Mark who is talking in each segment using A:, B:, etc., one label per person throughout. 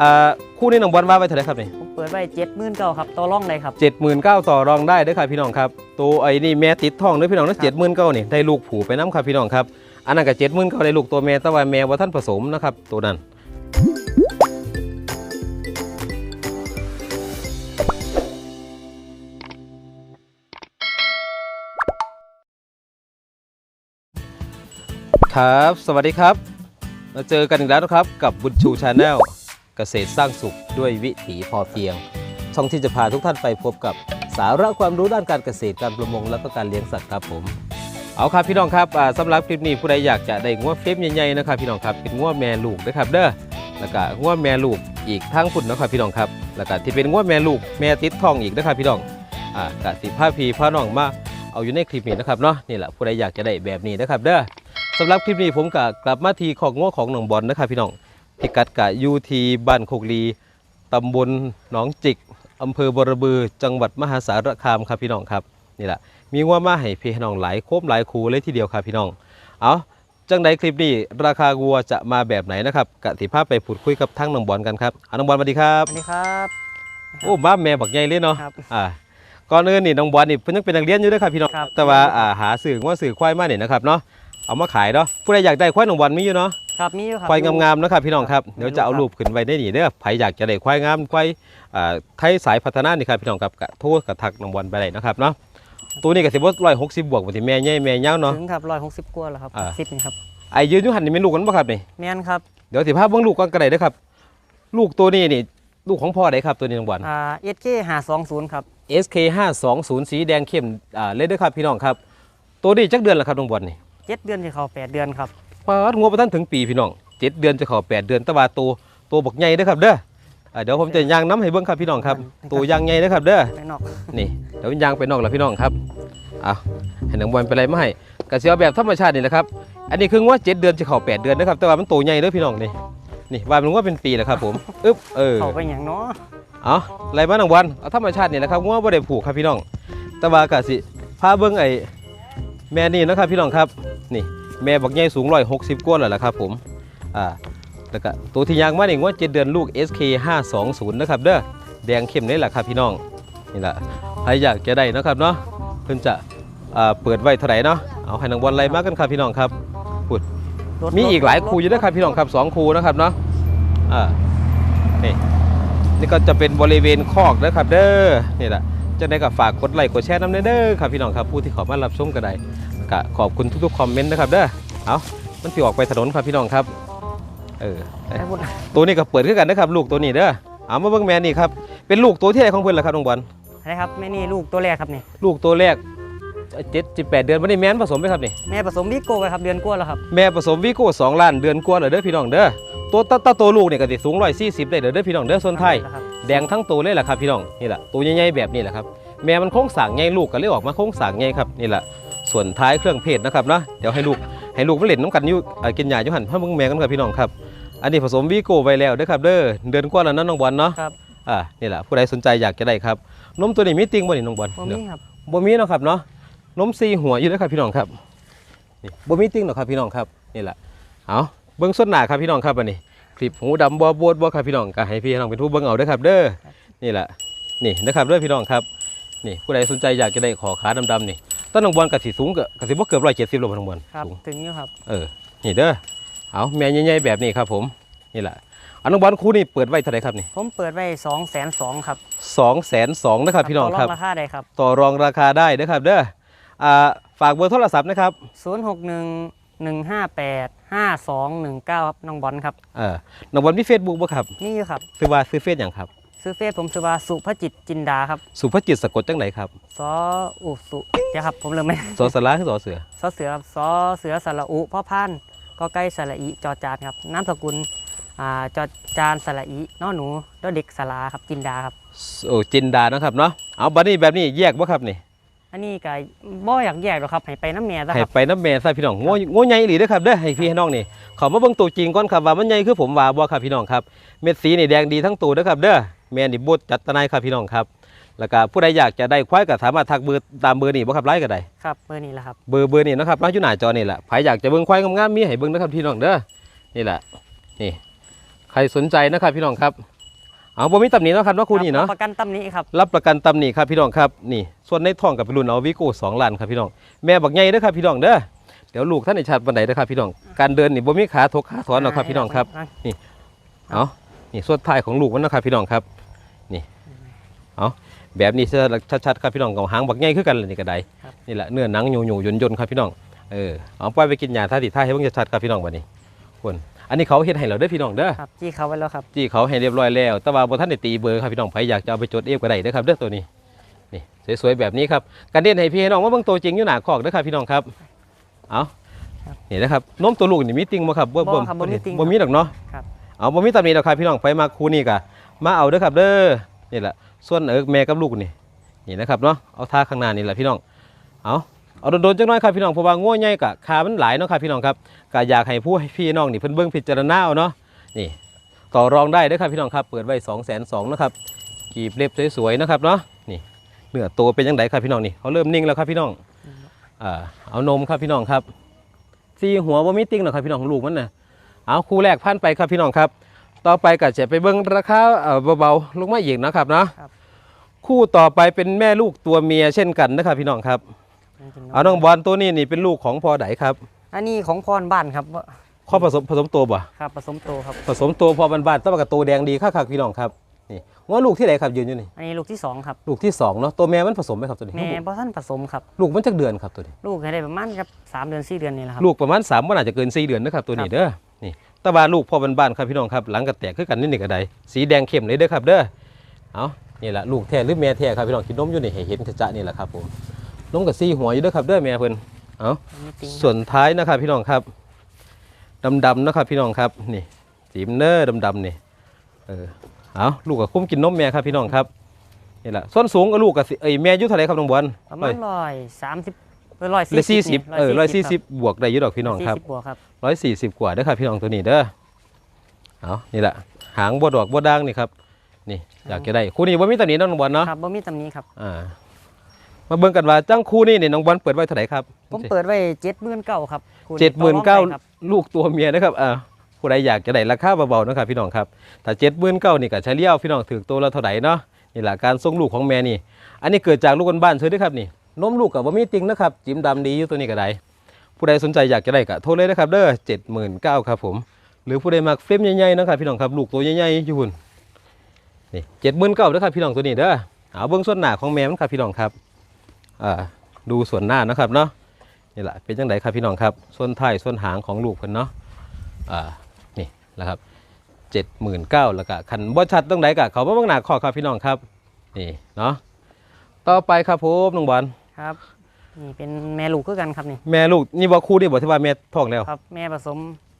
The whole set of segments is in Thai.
A: อ่าคู่นี้น้องบอลว่าไว้เท่าไหร่ครับนี่
B: ผมเปิดไว้เจ็ดหมื่นเก้าครับต่อร่องเลยครับ
A: เจ็ดหมื่นเก้าต่อรองได้เด้อครับพี่น้องครับตัวไอ้นี่แม่ติดท้องเด้อพี่น้องนั่น
B: ครั
A: เจ็ด
B: บ
A: หมื่นเก้านี่ได้ลูกผูไปน้ำครับพี่น้องครับอันนั้นก็เจ็ดหมื่นเก้าได้ลูกตัวแม่แต่ว่าแม่ว่าท่านผสมนะครับตัวนั้น ครับ สวัสดีครับ มาเจอกันอีกแล้วนะครับกับบุญชูชาแนล เกษตรสร้างสุขด้วยวิถีพอเพียง ช่องที่จะพาทุกท่านไปพบกับสาระความรู้ด้านการเกษตรการประมงและก็การเลี้ยงสัตว์ครับผม เอาครับพี่น้องครับอ่าสำหรับคลิปนี้ผู้ใดอยากจะได้ง้วเฟมใหญ่ๆนะครับพี่น้องครับเป็นง้วแม่ลูกนะครับเด้อแล้วก็ง้วแม่ลูกอีกทั้งพุ่นนะครับพี่น้องครับแล้วก็ที่เป็นง้วแม่ลูกแม่ติดทองอีกนะครับพี่น้องอ่ากสิผ้าพีผ้าน้องมาเอาอยู่ในคลิปนี้นะครับเนาะนี่แหละผู้ใดอยากจะได้แบบนี้นะครับเด้อสำหรับคลิปนี้ผมก็กลับมาทีของง้วของหนองบอลนะครับพี่น้อง พิกัดกะยูทีบ้านโคกลีตำบลหนองจิกอำเภอบรบือจังหวัดมหาสารคามครับพี่น้องครับนี่แหละมีงัวมาให้พี่น้องหลายโคมหลายคูเลยทีเดียวครับพี่น้องเอาจังใดคลิปนี้ราคาวัวจะมาแบบไหนนะครับกติภาพไปพูดคุยกับทั้งน้องบอลกันครับอะน้องบอลสวัสดีครับ
B: สวัสดีครับ
A: โอ้บ้าแม่บักใหญ่เลยเนาะ
B: ครับ
A: อ่าก่อนอื่นนี่น้องบอลนี่เพิ่นยังเป็นนักเรียนอยู่เด้วยครับพี่น้อง
B: ครับ
A: แต่ว่าอ่าหาสื่อว่าสื่อควายมาเนี่ยนะครับเนาะ เอามาขายเนาะผู้ใดอยากได้ควายน้องบอลมีอยู่เนาะ
B: ครับมีอยู่ครับ
A: ควายงามๆนะครับพี่น้องครับ
B: ครับ
A: เดี๋ยวจะเอารูปขึ้นไว้ได้นี่เด้อใครอยากจะได้ควายงามควายอ่าไทยสายพัฒนานี่ครับพี่น้องครับกะโทรกะทักน้องบอลไปได้นะครับเนาะตัวนี้ก็สิบ่ร้อยหกสิบบวกบ่ที่แม่ใหญ่แม่ยาวเนาะ
B: ถึงครับร้อยหกสิบกว่าแล้วครับ
A: อ่า
B: สิบนี่ครับ
A: ไอ้ยืนอยู่หันนี่เป็นลูกกันบ่ครับนี่
B: แม่นครับ
A: เดี๋ยวสิพาเบิ่งลูกก่อนก็ได้เด้อครับ ลูกตัวนี้นี่ลูกของพ่อใดครับตัวนี้น้องบอล
B: อ่าเอสเคหาสองศูนย์ครับ
A: SK 520สีแดงเข้มอ่าเลยเด้อครับพี่น้องครับ ตัวนี้จักเดือนแล้วครับน้องบอลนี่
B: เจ็ดเดือนที่เขาแปดเดือนครับ
A: ปาดงัวบ่ทันถึงปีพี่น้องเจ็ดเดือนจะเข้าแปดเดือนแต่ว่าตัวตัวบักใหญ่เด้อครับเด้ออ่าเดี๋ยวผมจะย่างน้ำให้เบิ่งครับพี่น้องครับตัวย่างใหญ่เด้อครับเด้อ
B: ไปนอก
A: นี่เดี๋ยวย่างไปนอกแล้วพี่น้องครับเอาให้น้องบอลไปอะไรมาให้กระเสียวแบบธรรมชาตินี่แหละครับ อันนี้คือว่าเจ็ดเดือนจะเข้าแปดเดือนนะครับ แต่ว่ามันโตใหญ่เด้อพี่น้องนี่ นี่ว่ามันว่าเป็นปีแล้วครับผม อึ๊บเออ
B: เขาไปอย่างเนาะ
A: เอาอะไรบ้างน้องบอลเอาธรรมชาตินี่แหละครับว่าบ่ได้ผูกครับพี่น้อง แต่ว่ากะสิพาเบิ่งไอ้ แม่นี่นะครับพี่น้องครับนี่แม่บักใหญ่สูงร้อยหกสิบกว่าแล้วล่ะครับผมอ่าแล้วก็ตัวที่ยางมานี่ว่าเจ็ดเดือนลูก SK 520นะครับเด้อแดงเข้มนี่แหละครับพี่น้องนี่แหละใครอยากจะได้นะครับเนาะเพิ่นจะอ่าเปิดไว้เท่าไหร่เนาะเอาให้น้องบอลไล่มากันครับพี่น้องครับ
B: รถ
A: มีอีกหลาย
B: รถ
A: ครูอยู่ด้วยครับพี่น้องครับสองครูนะครับเนาะอ่านี่นี่ก็จะเป็นบริเวณคอกนะครับเด้อนี่แหละ จะได้กับฝากกดไลค์กดแชร์น้ำเด้อครับพี่น้องครับผู้ที่เขอมารับชมกันได้ก็ขอบคุณทุกๆคอมเมนต์นะครับเด้อเอามันสิออกไปถนนครับพี่น้องครับเออ
B: ไปพูด
A: ตัวนี้ก็เปิดขึ้นกันนะครับ ลูกตัวนี้เด้อเอามาเบิ่งแม่นี่ครับเป็นลูกตัวที่ไหนของเพิ่นล่ะครับน้องบอล
B: อะไรครับแม่นี่ลูกตัวแรกครับนี่
A: ลูกตัวแรกเจ็ดสิบแปดเดือนวันนี้แม่นผสมไหมครับนี่
B: แม่ผสมวิโก้ไปครับเดือนกว่าแล้วครับ
A: แม่ผสมวีโก้สองล้านเดือนกว่าเลยเด้อพี่น้องเด้อตัวตตตัวลูกเนี่ยก็สิสูงร้อยสี่สิบได้เด้อเด้อพี่น้องเด้อส่วนไทย
B: ครับ
A: แดงทั้งตัวเลยแหละครับพี่น้องนี่แหละตัวใหญ่ๆแบบนี้แหละครับแม่มันโค้งสร้างใหญ่ลูกก็เลยออกมาโค้งสร้างใหญ่ครับนี่แหละส่วนท้ายเครื่องเพศนะครับเนาะเดี๋ยวให้ลูกให้ลูกมาเล่นน้ำกันอยู่เอ่อกินหญ้าอยู่หันพ่อมึงแม่กันครับพี่น้องครับ อันนี้ผสมวีโก้ไปแล้วเด้อครับเด้อเดือนกว่าแล้วนะน้องบอลเนาะ
B: ครับ
A: อ่านี่แหละผู้ใดสนใจอยากจะได้ครับนมตัวนี้มีติงบ่นี่น้องบอล
B: ผม
A: เดี๋ยว
B: นี่ครับ
A: บ่มีเนาะครับเนาะนมซีหัวอยู่เด้อครับพี่น้องครับนี่บ่มีติงหรอกครับพี่น้องครับนี่แหละเอาเบิ่งส้นหน้าครับพี่น้องครับอันนี้ค ลิปหูดำบ่บวดบ่ครับพี่น้องก็ให้พี่น้องเป็นผู้เบิ่งเอาเด้อครับ เด้อนี่แหละนี่นะครับเด้วยพี่น้องครับนี่ผู้ใดสนใจอยากจะได้ขอขาดำๆนี่ต้นน้องบอลกะสิสูงกะกะสิบ่เกือบร้อยเจ็ดสิบโลน้องบอล
B: ครับ
A: สูง
B: ถึงอยู่ครับ
A: เออนี่เด้อเอาแม่ใหญ่ๆแบบนี้ครับ ผมนี่แหละอันน้องบอลคู่นี่เปิดไว้เท่าไหร่ครับนี่
B: ผมเปิดไว้สองแสนสองครับ
A: สองแสนสองนะครับพี่น้องครับ
B: ต่ราคาได้ครับ
A: ต่อรองราคาได้นะครับเด้ออ่าฝากเบอร์โทรศัพท์นะครับ
B: ศูนย์หกหนึ่ง หนึ่งห้าแปดห้าสองหนึ่งเก้าครับน้องบอลครับ
A: เออน้องบอลมีเฟซบุ๊กบ่ครับ
B: นี่อยู่ครับ
A: ซื้อว่าซื้อเฟซอย่างครับ
B: ซื้อเฟซผมซื้อว่าสุภจิตจินดาครับ
A: สุภจิตสะกดจังไหนครับ
B: ซออุสุเดี๋ยวครับผมเริ่มไม่
A: สอสลาคือสอเสือ
B: ซอเสือครับซอเสือสระอุพ่อพันธุ์ก็ใกล้สระอีจอจานครับนามสกุลอ่าจอจานสระอีน้อหนูดอเด็กสลาครับจินดาครับ
A: โอ้จินดานะครับเนาะเอาบัดนี้แบบนี้แยกบ่ครับนี่
B: อันนี้ก็บ่อยากแยกหรอกครับให้ไปน้ำแม่ซะ
A: ให้
B: ครับ
A: ไปน้ำแม่ซะพี่น้องโง่โง่ใหญ่อีหลีเด้อครับเด้อให้พี่ให้น้องนี่เขามาเบิ่งตัวจริงก่อนครับว่ามันใหญ่คือผมว่าบ่ครับพี่น้องครับ เม็ดสีนี่แดงดีทั้งตัวเด้อครับเด้อแม่นี่บดจัดตะไนครับพี่น้องครับแล้วก็ผู้ใดอยากจะได้ควายก็สามารถทักเบอร์ตามเบอร์นี่บ่ครับไลน์ก็ได้
B: ครับเบอร์นี้แหละครับ
A: เบอร์เบอร์นี่นะครับร้านอยู่หน้าจอนี่แหละใครอยากจะเบิ่งควายงามๆมีให้เบิ่งนะครับพี่น้องเด้อ นี่แหละ นี่ ใครสนใจนะครับพี่น้องครับ เอาบ่มีตำหนิเนาะครับเนาะคู่นี้เนาะ
B: รับประกันตำหนี้ครับ
A: รับประกันตำหนิครับพี่น้องครับนี่ ส่วนในท้องกับเป็นรุ่นเอาวิโก้สองล้านครับพี่น้องแม่บักใหญ่เด้อครับพี่น้องเด้อเดี๋ยวลูกท่านในชาติบันไดเด้อครับพี่น้องการเดินนี่บ่มีขาทกขาถอนหรอกครับพี่น้องครับเอานี่ส่วนท้ายของลูกมันนะครับพี่น้องครับนี่เอาแบบนี้จะชัดๆครับพี่น้องกับหางบักใหญ่คือกันเลยนี่ก็ได้
B: ครับ
A: นี่แหละเนื้อหนังหยูๆยนๆครับพี่น้องเออเอาปล่อยไปกินยาท่าติท่าให้เบิ่งชัดๆครับพี่น้องบัดนี้คน อันนี้เขาเฮ็ดให้เราเด้อพี่น้องเด้อ
B: ครับจี้เขาไว้แล้วครับ
A: จี้เขาให้เรียบร้อยแล้ว แต่ว่าบ่ทันได้ตีเบอร์ครับพี่น้องไผอยากจะเอาไปจดเอฟก็ได้เด้อครับเด้อตัวนี้นี่สวยๆแบบนี้ครับการเด่นให้พี่ให้น้องว่าเบิ่งตัวจริงอยู่หน้าคอกเด้อครับพี่น้องครับเอานี่นะครับนมตัวลูกนี่มีติงบ่ครับ
B: บ่ครับบ่มีติ่ง
A: บ่มีดอกเนาะ
B: ครับ
A: เอาบ่มีตำหนิดอกครับพี่น้องไปมาคู่นี่กะมาเอาเด้อครับเด้อนี่แหละส่วนเอิกแม่กับลูกนี่นี่นะครับเนาะเอาท่าข้างหน้านี่แหละพี่น้องเอา เอาโดนๆจังน้อยครับพี่น้องเพราะว่าง่วใหญ่กะขามันหลายเนาะครับพี่น้องครับก็อยากให้ผู้ให้พี่น้องนี่เพิ่นเบิ่งพิจารณาเอาเนาะนี่ต่อรองได้เด้อครับพี่น้องครับเปิดไว้2 2 0 0 0นะครับกีบเล็บสวยๆนะครับเนาะนี่เนื้อตัวเป็นยังไงครับพี่น้องนี่เขาเริ่มนิ่งแล้วครับพี่น้องอ่าเอานมครับพี่น้องครับซีหัวบ่มีติ้งหรอกครับพี่น้องลูกมันน่ะเอาคู่แรกพันไปครับพี่น้องครับ ต่อไปก็จะไปเบิ่งราคาเอ่อเบาๆลงมาอีกนะครับเนาะ
B: ครับ
A: คู่ต่อไปเป็นแม่ลูกตัวเมียเช่นกันนะครับพี่น้องครับ
B: จริงๆ
A: เอาน้องบอลตัวนี้นี่เป็นลูกของพอไดครับ
B: อันนี้ของพรบ้านครับว่า
A: ข้อผสมผสมตัวบ่
B: ครับผสมโตครับ
A: ผสมตัวพอบ้านๆแตว่ากับตัวแดงดีคักๆพี่น้องครับนี่ว่าลูกที่ไหนครับยืนอยู่นี่
B: อันนี้ลูกที่สองครับ
A: ลูกที่สองเนาะตัวแม่มันผสมไหมครับตัวนี้
B: แม่บ่ท่านผสมครับ
A: ลูกมันจักเดือนครับตัวนี้
B: ลูกให้ได้ประมาณครับสามเดือนสี่เดือนนี่แหละครับ
A: ลูกประมาณ3มันอาจจะเกิน4เดือนนะครับตัวนี้เด้อนี่แตว่าลูกพอบ้านๆครับพี่น้องครับหลังกระแตกคือกันนิดหนึ่งกระไดสีแดงเข้มเลยเด้อครับเด้อเอานี่แหละลูกแท้หรือแม่แท้ครับพี่น้องกินนมอยู่นี่ให้เห็นจะๆนี่แหละครับผม นมกับซีหัวอยู่เด้อครับเด้อแม่เพิ่นเอา
B: อันนี้ติง
A: ส่วนท้ายนะครับพี่น้องครับดำๆนะครับพี่น้องครับนี่สีมเนอร์ดำๆนี่เออเอาลูกกับคุ้มกินนมแม่ครับพี่น้องครับนี่แหละส่วนสูงกับลูกกับสิเอ้ยแม่อายุเท่าไหรครับน้องบอล
B: ประมาณร้อยสามสิบร้อย
A: ร้อยสี่สิบเออร้อยสี่สิบ
B: ค
A: บวกได้อยุดอกพี่น้องครับ
B: สี่สิบวกครับ
A: ร้อยสี่สิบกว่าเด้อครับพี่น้องตัวนี้เด้อเอานี่แหละหางบัวดอกบัวด่างนี่ครับนี่อยากจะได้คู่นี้ว่ามีตำหนิเนาะน้องบอลเนาะ
B: ครับบ่มีตำหนี้ครับ
A: อ่า มาเบิ่งกันว่าจ้างคู่นี้เนี่ยน้องบอลเปิดไว้เท่าไหร่ครับ
B: ผมเปิดไว้เจ็ดหมื่นเก้าครับคุณ
A: เจ็ดหมื่น
B: ต่อ
A: เก้าร
B: องได้ครับ
A: ลูกตัวเมียนะครับอ่าผู้ใดอยากจะได้ราคาเบาๆนะครับพี่น้องครับถ้าเจ็ดหมื่นเก้านี่ก็เฉลี่ยเอาพี่น้องถือตัวละเท่าไหร่เนาะนี่แหละการส่งลูกของแม่นี่ อันนี้เกิดจากลูกบ้านๆเฉยด้วยครับนี่นมลูกกับว่ามีติงนะครับจิ้มดำดีอยู่ตัวนี้ก็ได้ผู้ใดสนใจอยากจะได้ก็โทรเลยนะครับเด้อเจ็ดหมื่นเก้าครับผมหรือผู้ใดมักเฟรมใหญ่ๆนะครับพี่น้องครับลูกตัวใหญ่ๆอยู่หุ่นนี่เจ็ดหมื่นเก้าด้วยครับพี่น้องตัวนี้เด้อเอาเบื้องส่วนหน้าของแม่มันครับพี่น้องครับอ่า ดูส่วนหน้านะครับเนาะนี่แหละเป็นจังไดครับพี่น้องครับส่วนท้ายส่วนหางของลูกเพิ่นเนาะอ่านี่แหละครับเจ็ดหมื่นเก้าแล้วก็คันบ่ชัดตรงไหนก็เขามาเบื้องหน้าขอครับพี่น้องครับนี่เนาะต่อไปครับผมน้องบอล
B: ครับนี่เป็นแม่ลูกคือกันครับนี่
A: แม่ลูกนี่บ่คู่นี่บ่ที่ว่าแม่ท้องแล้ว
B: ครับแม่ผสม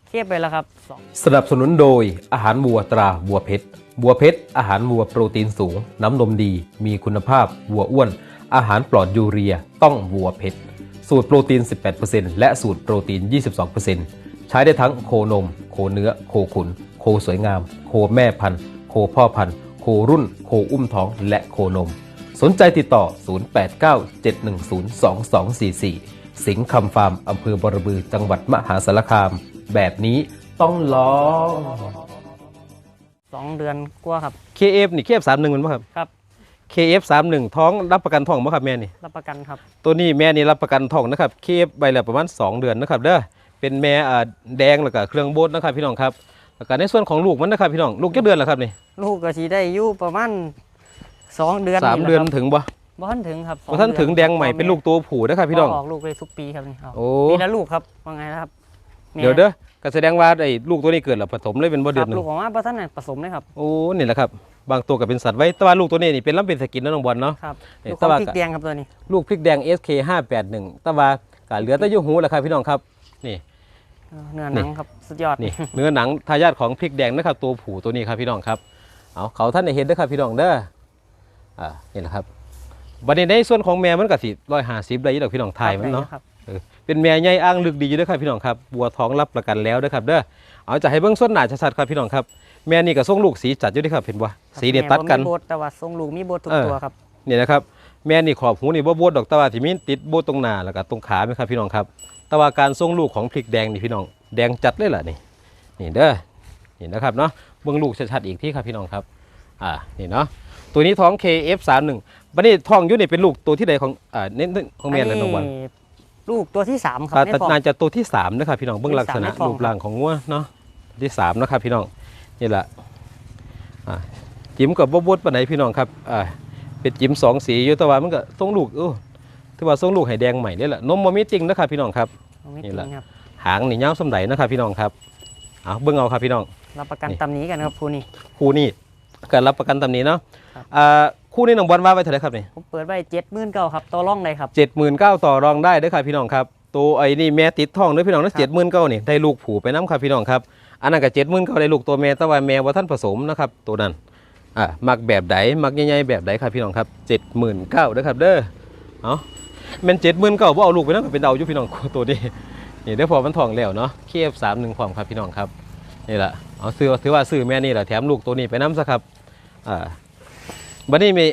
B: เทียบไปแล้วครับสอง
A: สนับสนุนโดยอาหารวัวตราวัวเพชรวัวเพชรอาหารวัวโปรตีนสูง น้ำนมดี มีคุณภาพวัวอ้วน อาหารปลอดยูเรียต้องวัวเพชรสูตรโปรตีน 18%และสูตรโปรตีน 22%ใช้ได้ทั้งโคนม โคเนื้อ โคขุน โคสวยงาม โคแม่พันธุ์ โคพ่อพันธุ์ โครุ่น โคอุ้มท้อง และโคนม สนใจติดต่อ 0897102244 สิงห์คำฟาร์มอำเภอบรบือจังหวัดมหาสารคาม แบบนี้ต้องลอง
B: สองเดือนกว่าครับ
A: KF นี่ KF 31มันบ่ครับ
B: ครับ
A: KF 31 ท้องรับประกันท้องบ่ครับแม่นี่
B: รับประกันครับ
A: ตัวนี้แม่นี่รับประกันท้องนะครับ KF ใบละประมาณ 2 เดือนนะครับเด้อ เป็นแม่อ่าแดงแล้วก็เครื่องโบดนะครับพี่น้องครับ แล้วก็ในส่วนของลูกมันนะครับพี่น้อง ลูกกี่เดือนแล้วครับนี่
B: ลูกก็สีได้อยู่ประมาณสองเดือน
A: สาม
B: แหละ
A: เดือน
B: ครับ
A: ถึงบ่
B: บ่ทันถึงครับสอง
A: บ่ท่านถึงแดงใหม่เป็นลูกตัวผู้นะครับพี่น้อง
B: ออกลูกเลยทุกปีครับนี่ออก
A: โอ้
B: ปีละลูกครับว่าไงนะครับแม่
A: เดี๋ยวเด้อก็แสดงว่าไอ้ลูกตัวนี้เกิดแล้วผสมเลยเป็นบ่
B: ค
A: เดือ
B: รั
A: น
B: บ
A: หนึ
B: ลูก
A: ง
B: ของว่าบ่ท่านน่ะผสมเลยครับ
A: โอ้นี่แหละครับ บางตัวก็เป็นสัตว์ไว้แต่ว่าลูกตัวนี้นี่เป็นลำเป็นสกินนะน้องบอลเนาะ
B: ครับ
A: เอ๊ะ
B: ลูกข
A: แต่
B: อง
A: ว่า
B: พริกแดงครับตัวนี้
A: ลูกพริกแดง SK 581แต่ว่าก็เหลือแต่อยูหูแหละครับพี่น้องครับนี่
B: เออเนื้อหนังครับสุดยอด
A: นี่เนื้อหนังทายาทของพริกแดงนะครับตัวผูตัวนี้ครับพี่น้องครับเอาเขาท่านในเห็นเด้อครับพี่น้องเด้ออ่านี่แหละครับบัดนี้ในส่วนของแม่มันก็สิร้อยห้าสิบได้อยี่ดอกพี่น้องไทยมันเนาะ
B: ครับ
A: เออเป็นแม่ใหญ่อ้างลึกดีอยู่เด้อครับพี่น้องครับบัวท้องรับประกันแล้วเด้อครับเด้อเอาจะให้เบิ่งส่วนหน้าชัดๆครับพี่น้องครับ แม่นี่ก็ส่งลูกสีจัดอยู่เด้อครับเห็นบ่สีเนี่ยตัดกัน
B: แม่บ่มีโบสแต่ว่าทรงลูกมีโบสทุก
A: เออ
B: ตัวครับ
A: นี่นะครับแม่นี่ขอบหูนี่บ่บวดดอกแตะว่าที่มีติดโบตรงหน้าแล้วก็ตรงขาไหมครับพี่น้องครับแต่ว่าการทรงลูกของพริกแดงนี่พี่น้องแดงจัดเลยล่ะนี่นี่เด้อนี่นะครับเนาะเบื้องลูกชัดๆอีกที่ครับพี่น้องครับอ่านี่เนาะตัวนี้ท้อง KF31 บัดนี้ท้องอยู่นี่เป็นลูกตัวที่ใดของอ่าเน้นของแม่เลยน้องบอล
B: ลูกตัวที่สามครับ
A: อ่า
B: ใน
A: แต่
B: ฟอง
A: น่าจะตัวที่3นะครับพี่น้องเบื้องลักษณะ
B: ที่สามในฟอง
A: รูปร่างของงัวเนาะตัวที่3นะครับพี่น้อง นี่แหละอ่าจิ้มกับบบดปานไหนพี่น้องครับอ่าเป็นจิ้มสองสีอยู่แต่ว่ามันก็ทรงลูกเออถือว่าทรงลูกไห้แดงใหม่นี่แหละนมบ่มีจริงนะครับพี่น้องครับ
B: ไม่
A: นี่
B: จริ
A: แหละ
B: งครับ
A: หางนี่ยาวสำไหนะครับพี่น้องครับเอาเบิ่งเอาครับพี่น้อง
B: รับประกัน
A: นี่
B: ตำหนี้กันครับครูนี่
A: คู่นี้ก็รับประกันตำหนี้เนาะ
B: ครับ
A: อ่าคู่นี้น้องบอลว่าไว้เท่าไหร่ครับนี่
B: ผมเปิดไว้เจ็ดหมื่นเก้าครับตัวร่องเลยครับ
A: เจ็ดหมื่นเก้าต่อรองได้เด้อครับพี่น้องครับตัวไอ้นี่แม่ติดท้องเด้อพี่น้องนะครับเจ็ดหมื่นเก้านี่ได้ลูกผูไปน้ำครับพี่น้องครับ อันนั้นก็เจ็ดหมื่นเก้าได้ลูกตัวแม่แต่ว่าแม่ว่าท่านผสมนะครับตัวนั้นอะมักแบบใดมักใหญ่ๆแบบใดครับพี่น้องครับเจ็ดหมื่นเก้าเด้อครับเด้อเอาแม่นเจ็ดหมื่นเก้าว่าเอาลูกไปนั่นก็เป็นเดาอยู่พี่น้องตัวนี้นี่เด้อพอมันทองแล้วเนาะเคฟสามหนึ่งพร้อมครับพี่น้องครับนี่แหละเอาซื้อถือว่าซื้อแม่นี่แหละแถมลูกตัวนี้ไปน้ำซะครับอ่าบัดนี้มี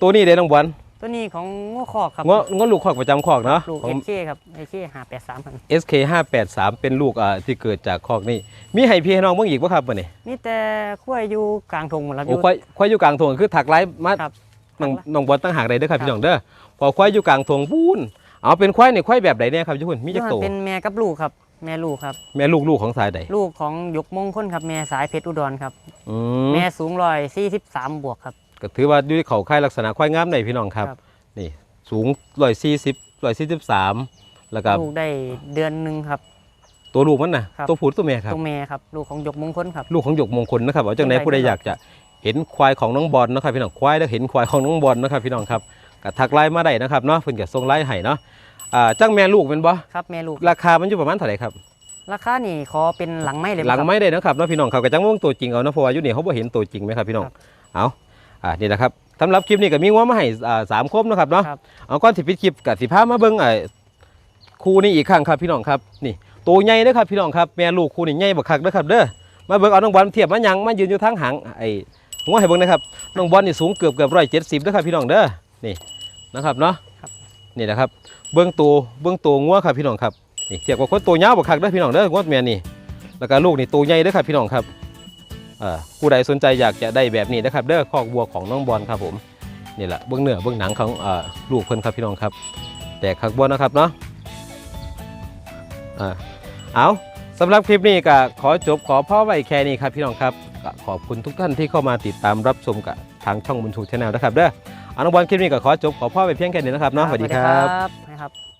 A: ตัวนี้เด้น้องบอล
B: ตัวนี้ของง้อคอกครับ
A: งองอลูกคอกประจำคอกเนาะ
B: ลูก
A: ของ
B: เอเคครับเอเคหาแปดสามพัน
A: SK 583เป็นลูกอ่าที่เกิดจากคอกนี่มีให้พี่ให้น้องเบิ่งอีกบ่ครับมื้อนี้
B: นี่แต่ขั้วอยู่กลางทงหมดแล้ว
A: โอ้ควายควายอยู่กลางทงคือถักไล่มา
B: ครับ
A: น้องน้องบอลตั้งหากได้เด้อครับ
B: ครับ
A: พี่น้องเด้อพอควายอยู่กลางทงพูนเอาเป็นควายนี่ควายแบบใดเนี่ยครับทุกคนมีจักโต
B: เป็นแม่กับลูกครับ แม่ลูกครับ
A: แม่ลูกลูกของสายใด
B: ลูกของยกมงคลครับแม่สายเพชรอุดรครับ
A: อืม
B: แม่สูงร้อยสี่สิบสามบวกครับ
A: ก็ถือว่าอยู่ในเขาค่ายลักษณะควายงามได้พี่น้องครับ
B: ครับ
A: นี่สูง140 143แล้วก็
B: ลูกได้เดือนหนึ่งครับ
A: ตัวลูกมันน่ะ
B: ครับ
A: ตัวผู้หรือตัวแม่ครับ
B: ตัวแม่ครับ ลูกของยกมงคลครับ
A: ลูกของหยกมงคลนะครับเอาจังไหน
B: เป็นไง
A: ผู้ใด
B: ครับ
A: อยากจะเห็นควายของน้องบอลนะครับพี่น้องควายแล้วเห็นควายของน้องบอลนะครับพี่น้องครับก็ทักไลน์มาได้นะครับเนาะเพิ่นก็ส่งไลน์ให้เนาะอ่าจังแม่ลูกเป็นบ่
B: ครับแม่ลูก
A: ราคามันอยู่ประมาณเท่าไหร่ครับ
B: ราคานี่ขอเป็นหลังไม้เลย
A: หลัง
B: ครับ
A: ไม่ได้นะครับเนาะพี่น้องครับก็จังวงตัวจริงเอาเนาะเพราะว่าอยู่นี่เขาบ่เห็นตัวจริงไหมครับพี่น้อง
B: ครับ
A: เอา อ่านี่นะครับสำหรับคลิปนี้ก็มีง้อมาให้อ่าสามคมนะครับเนาะ
B: ครับ
A: เอาก่อนสิปิดคลิปกับสิพามาเบิ่งไอ้คู่นี้อีกครั้งครับพี่น้องครับนี่ตัวใหญ่เด้อครับพี่น้องครับแม่ลูกคู่นี้ใหญ่บักคักเด้อครับเด้อมาเบิ่งเอาน้องบอลเทียบมายังมายืนอยู่ทางหางไอ้หัวให้เบิ่งนะครับน้องบอลนี่สูงเกือบเกือบร้อยเจ็ดสิบเด้อครับพี่น้องเด้อนี่นะครับเนาะ
B: ครับ
A: นี่นะครับ เบื้องตัวเบื้องตัวงัวครับพี่น้องครับนี่เทียบกับคนตัวยาวบักคักเด้อพี่น้องเด้องวดแม่นี่แล้วก็ลูกนี่ตัวใหญ่เด้อครับพี่น้องครับเอ่อ ผู้ใดสนใจอยากจะได้แบบนี้นะครับเด้อคอกวัวของน้องบอลครับผมนี่แหละเบื้องเนื้อเบื้องหนังของอลูกเพิ่นครับพี่น้องครับ แต่ขักบนนะครับเนาะอ่าเอาสำหรับคลิปนี้ก็ขอจบขอพ่อไว้แค่นี้ครับพี่น้องครับขอบคุณทุกท่านที่เข้ามาติดตามรับชมกับทางช่องบุญชูชาแนลนะครับเด้ออาน้องบอลคลิปนี้ก็ขอจบขอพ่อไว้เพียงแค่นี้นะครับเนาะสวัสดี
B: ครับ